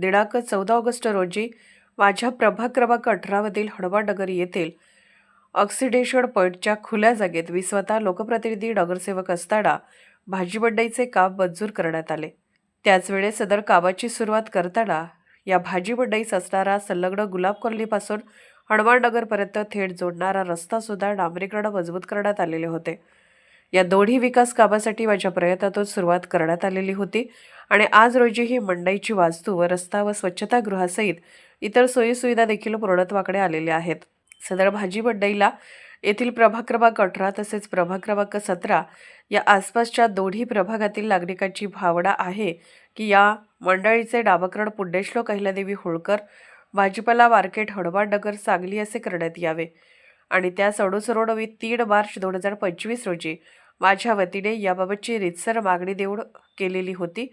दिनांक चौदा ऑगस्ट रोजी माझ्या प्रभाग क्रमांक अठरामधील हनुमाननगर येथील ऑक्सिडेशन पॉईंटच्या खुल्या जागेत मी स्वतः लोकप्रतिनिधी नगरसेवक असताना भाजी मंडईचे काम मंजूर करण्यात आले. त्याचवेळी सदर कामाची सुरुवात करताना या भाजी मंडईस असणारा संलग्न गुलाब कॉलनीपासून हनुमाननगरपर्यंत थेट जोडणारा रस्तासुद्धा डांबरीकरणं डांबरीकरण मजबूत करण्यात आलेले होते. या दोन्ही विकास कामासाठी माझ्या प्रयत्नातून सुरुवात करण्यात आलेली होती. आणि आज रोजी ही मंडईची वास्तू व रस्ता व स्वच्छतागृहासहित इतर सोयीसुविधा देखील पूर्णत्वाकडे आलेल्या आहेत. सदर भाजी मंडईला येथील प्रभाग क्रमांक अठरा तसेच प्रभाग क्रमांक सतरा या आसपासच्या दोन्ही प्रभागातील नागरिकांची भावना आहे की या मंडळीचे नामकरण पुण्यश्लोक अहिल्यादेवी होळकर भाजीपाला मार्केट हनुमाननगर सांगली असे करण्यात यावे. आणि त्या सडोसरोड तीन मार्च दोन हजार पंचवीस रोजी माझ्या वतीने याबाबतची रितसर मागणी देऊन केलेली होती.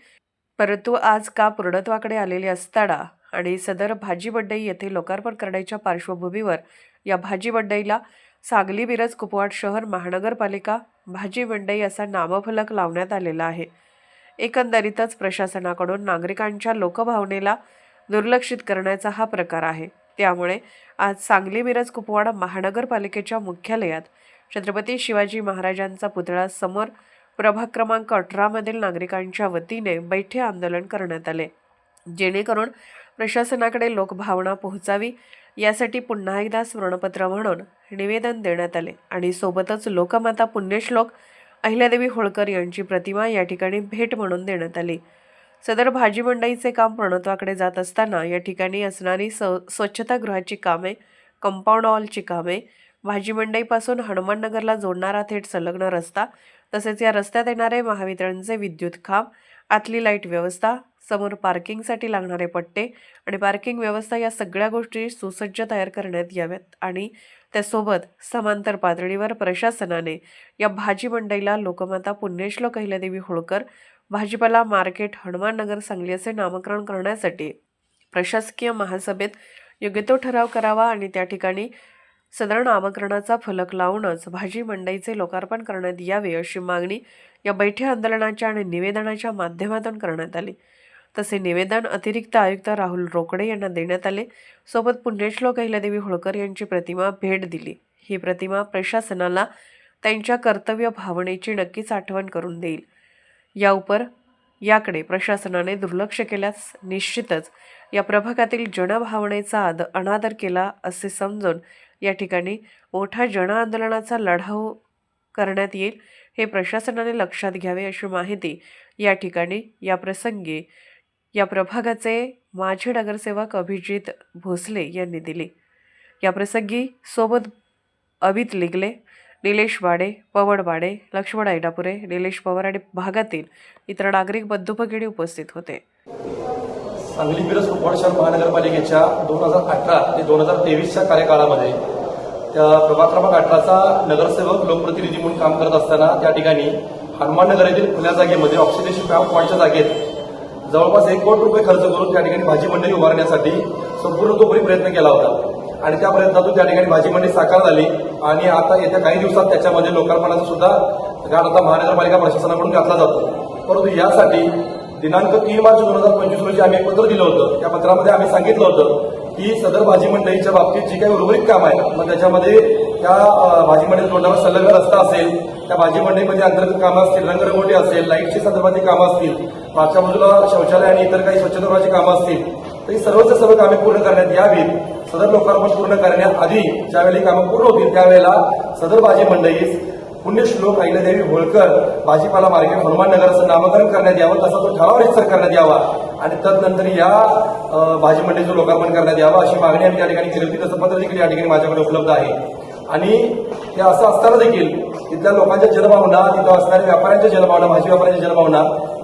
परंतु आज का पूर्णत्वाकडे आलेले असताना आणि सदर भाजी मंडई येथे लोकार्पण करण्याच्या पार्श्वभूमीवर या भाजी मंडईला सांगली मिरज कुपवाड शहर महानगरपालिका भाजी मंडई असा नामफलक लावण्यात आलेला आहे. एकंदरीतच प्रशासनाकडून नागरिकांच्या लोकभावनेला दुर्लक्षित करण्याचा हा प्रकार आहे. त्यामुळे आज सांगली मिरज कुपवाड महानगरपालिकेच्या मुख्यालयात छत्रपती शिवाजी महाराजांचा पुतळा समोर प्रभाग क्रमांक अठरामधील नागरिकांच्या वतीने बैठे आंदोलन करण्यात आले. जेणेकरून प्रशासनाकडे लोकभावना पोहोचावी यासाठी पुन्हा एकदा स्मरणपत्र म्हणून निवेदन देण्यात आले आणि सोबतच लोकमाता पुण्यश्लोक अहिल्यादेवी होळकर यांची प्रतिमा या ठिकाणी भेट म्हणून देण्यात आली. सदर भाजी मंडईचे काम पूर्णत्वाकडे जात असताना या ठिकाणी असणारी स स्वच्छतागृहाची कामे कंपाऊंड वॉलची कामे भाजी मंडईपासून हनुमाननगरला जोडणारा थेट संलग्न रस्ता तसेच या रस्त्यात येणारे महावितरणचे विद्युत खांब आतली लाइट व्यवस्था समोर पार्किंगसाठी लागणारे पट्टे आणि पार्किंग व्यवस्था या सगळ्या गोष्टी सुसज्ज तयार करण्यात याव्यात आणि त्यासोबत समांतर पातळीवर प्रशासनाने या भाजी मंडईला लोकमाता पुण्यश्लोक अहिल्यादेवी होळकर भाजीपाला मार्केट हनुमाननगर सांगली असे नामकरण करण्यासाठी प्रशासकीय महासभेत योग्य तो ठराव करावा आणि त्या ठिकाणी सदर नामकरणाचा फलक लावूनच भाजी मंडईचे लोकार्पण करण्यात यावे अशी मागणी या बैठे आंदोलनाच्या आणि निवेदनाच्या माध्यमातून करण्यात आली. तसे निवेदन अतिरिक्त आयुक्त राहुल रोकडे यांना देण्यात आले. सोबत पुण्यश्लोक अहिल्यादेवी होळकर यांची प्रतिमा भेट दिली. ही प्रतिमा प्रशासनाला त्यांच्या कर्तव्य भावनेची नक्कीच आठवण करून देईल. या उपर याकडे प्रशासनाने दुर्लक्ष केल्यास निश्चितच या प्रभागातील जनभावनेचा आद अनादर केला असे समजून या ठिकाणी मोठा जनआंदोलनाचा लढाऊ करण्यात येईल हे प्रशासनाने लक्षात घ्यावे अशी माहिती या ठिकाणी या प्रसंगी या प्रभागाचे माजी नगरसेवक अभिजित भोसले यांनी दिली. या प्रसंगी सोबत अभित लिगले निलेश वाडे पवन वाडे लक्ष्मण ऐडापुरे निलेश पवार आणि भागातील इतर नागरिक बंधू उपस्थित होते. सांगली मिरज कुपवाड शहर महानगरपालिकेच्या दोन हजार अठरा ते दोन हजार तेवीसच्या कार्यकाळामध्ये त्या प्रभाग क्रमांक अठराचा नगरसेवक लोकप्रतिनिधी म्हणून काम करत असताना त्या ठिकाणी हनुमाननगर येथील खुल्या जागेमध्ये ऑक्सिडेशन पॉईंटच्या जागेत जवळपास एक कोटी रुपये खर्च करून त्या ठिकाणी भाजी मंडई उभारण्यासाठी संपूर्ण तोपरी प्रयत्न केला होता. आणि त्या प्रयत्नातून त्या ठिकाणी भाजी मंडई साकार झाली आणि आता येत्या काही दिवसात त्याच्यामध्ये लोकार्पणाचा सुद्धा गाड आता महानगरपालिका प्रशासनाकडून घातला जातो. परंतु यासाठी दिनांक तीन मार्च दोन हजार पंचवीस रोजी आम्ही एक पत्र दिलं होतं. त्या पत्रामध्ये आम्ही सांगितलं होतं की सदर भाजी मंडईच्या बाबतीत जी काही उर्वरित काम आहे मग त्याच्यामध्ये त्या भाजी मंडळी जोडणारा संलग्न रस्ता असेल त्या भाजी मंडईमध्ये अंतर्गत कामं असतील रंगरंगोटी असेल लाईटची संदर्भातली कामं असतील मागच्या बाजूला शौचालय आणि इतर काही स्वच्छतागृहाची कामं असतील तर ही सर्वच सर्व कामे पूर्ण करण्यात यावीत. सदर लोकार्पण पूर्ण करण्याआधी ज्यावेळी कामं पूर्ण होतील त्यावेळेला सदर भाजी मंडईस पुण्यश्लोक अहिल्यादेवी होळकर भाजीपाला मार्केट हनुमाननगर असं नामकरण करण्यात यावं तसा तो ठराव रितसर करण्यात यावा. आणि तदनंतर या भाजी मंडईचं लोकार्पण करण्यात यावं अशी मागणी आम्ही त्या ठिकाणी केली होती. तसं पत्र देखील या ठिकाणी माझ्याकडे उपलब्ध आहे. आणि हे असं असताना देखील तिथल्या लोकांच्या जनभावना तिथं असणाऱ्या व्यापाऱ्यांच्या जनभावना भाजी व्यापाऱ्यांच्या जनभावना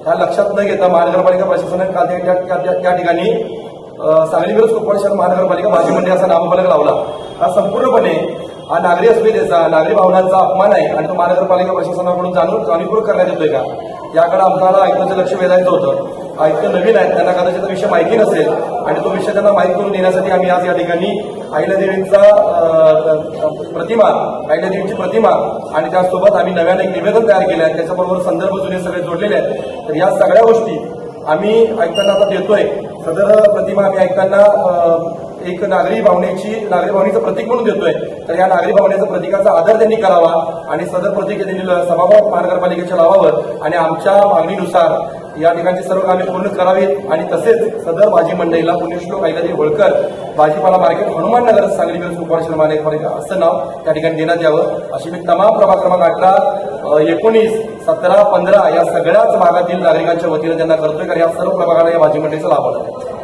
ह्या लक्षात न घेता महानगरपालिका प्रशासनाने काल त्या- त्या- ठिकाणी सांगली विरोध कोकण शहर महानगरपालिका भाजी मंडई असा नामफलक लावला. हा संपूर्णपणे हा नागरी अस्मितेचा नागरी भावनांचा अपमान आहे. आणि तो महानगरपालिका प्रशासनाकडून जाणून जाणीवपूर्वक करण्यात येतोय का? याकडे आम्हाला ऐकण्याचं लक्ष वेधायचं होतं. आयुक्त नवीन आहेत त्यांना कदाचित विषय माहिती नसेल. आणि तो विषय त्यांना माहिती करून देण्यासाठी आम्ही आज या ठिकाणी अहिल्यादेवींचा देवींचा प्रतिमा अहिल्यादेवींची प्रतिमा आणि त्यासोबत आम्ही नव्याने एक निवेदन तयार केलं आहे. त्याच्याबरोबर संदर्भ जुने सगळे जोडलेले आहेत. तर या सगळ्या गोष्टी आम्ही ऐकताना आता देतोय. सदर प्रतिमा आम्ही ऐकताना एक नागरी भावनेची नागरी भावनेचं प्रतीक म्हणून देतोय. तर या नागरी भावनेचा प्रतीकाचा आदर त्यांनी करावा आणि सदर प्रतीक त्यांनी ल- सभागृह महानगरपालिकेच्या लावावं आणि आमच्या मागणीनुसार या ठिकाणची सर्व कामे पूर्ण करावीत आणि तसेच सदर भाजी मंडईला पुण्यश्लोक ऐकाजी होळकर भाजीपाला मार्केट हनुमान नगर सांगली मिरज कुपवाड महानगरपालिका असं नाव त्या ठिकाणी देण्यात यावं. अशी मी तमाम प्रभाग क्रमांक अठरा एकोणीस सतरा पंधरा या सगळ्याच भागातील नागरिकांच्या वतीनं त्यांना करतोय. कारण या सर्व प्रभागाला या भाजी मंडईचा लाभ होणार आहे.